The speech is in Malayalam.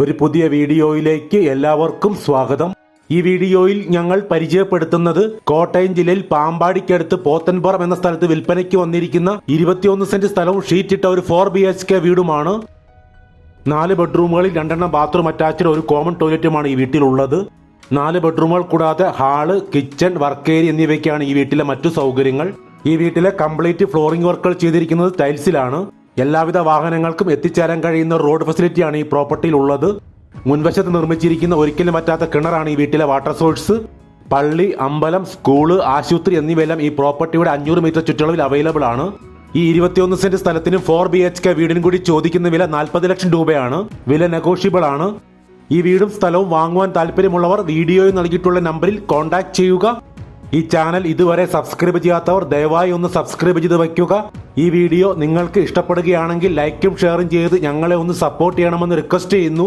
ഒരു പുതിയ വീഡിയോയിലേക്ക് എല്ലാവർക്കും സ്വാഗതം. ഈ വീഡിയോയിൽ ഞങ്ങൾ പരിചയപ്പെടുത്തുന്നത് കോട്ടയം ജില്ലയിൽ പാമ്പാടിക്കടുത്ത് പോത്തൻപുറം എന്ന സ്ഥലത്ത് വിൽപ്പനയ്ക്ക് വന്നിരിക്കുന്ന ഇരുപത്തിയൊന്ന് സെന്റ് സ്ഥലവും ഷീറ്റിട്ട ഒരു ഫോർ ബി എച്ച് കെ വീടുമാണ്. നാല് ബെഡ്റൂമുകളിൽ രണ്ടെണ്ണം ബാത്റൂം അറ്റാച്ച്ഡ് ഒരു കോമൺ ടോയ്ലറ്റുമാണ് ഈ വീട്ടിലുള്ളത്. നാല് ബെഡ്റൂമുകൾ കൂടാതെ ഹാൾ കിച്ചൺ വർക്ക് ഏരിയ എന്നിവയ്ക്കാണ് ഈ വീട്ടിലെ മറ്റു സൗകര്യങ്ങൾ. ഈ വീട്ടിലെ കംപ്ലീറ്റ് ഫ്ലോറിംഗ് വർക്കുകൾ ചെയ്തിരിക്കുന്നത് ടൈൽസിലാണ്. എല്ലാവിധ വാഹനങ്ങൾക്കും എത്തിച്ചേരാൻ കഴിയുന്ന റോഡ് ഫെസിലിറ്റിയാണ് ഈ പ്രോപ്പർട്ടിയിൽ ഉള്ളത് മുൻവശത്ത് നിർമ്മിച്ചിരിക്കുന്ന ഒരിക്കലും പറ്റാത്ത കിണറാണ് ഈ വീട്ടിലെ വാട്ടർ സോഴ്സ്. പള്ളി അമ്പലം സ്കൂൾ ആശുപത്രി എന്നിവയെല്ലാം ഈ പ്രോപ്പർട്ടിയുടെ അഞ്ഞൂറ് മീറ്റർ ചുറ്റളവിൽ അവൈലബിൾ ആണ്. ഈ ഇരുപത്തിയൊന്ന് സെന്റ് സ്ഥലത്തിന് ഫോർ ബി എച്ച് കെ വീടിനും കൂടി ചോദിക്കുന്ന വില നാൽപ്പത് ലക്ഷം രൂപയാണ്. വില നെഗോഷ്യബിൾ ആണ്. ഈ വീടും സ്ഥലവും വാങ്ങുവാൻ താല്പര്യമുള്ളവർ വീഡിയോയിൽ നൽകിയിട്ടുള്ള നമ്പറിൽ കോൺടാക്ട് ചെയ്യുക. ഈ ചാനൽ ഇതുവരെ സബ്സ്ക്രൈബ് ചെയ്യാത്തവർ ദയവായി ഒന്ന് സബ്സ്ക്രൈബ് ചെയ്ത് വയ്ക്കുക. ഈ വീഡിയോ നിങ്ങൾക്ക് ഇഷ്ടപ്പെടുകയാണെങ്കിൽ ലൈക്കും ഷെയറും ചെയ്ത് ഞങ്ങളെ ഒന്ന് സപ്പോർട്ട് ചെയ്യണമെന്ന് റിക്വസ്റ്റ് ചെയ്യുന്നു.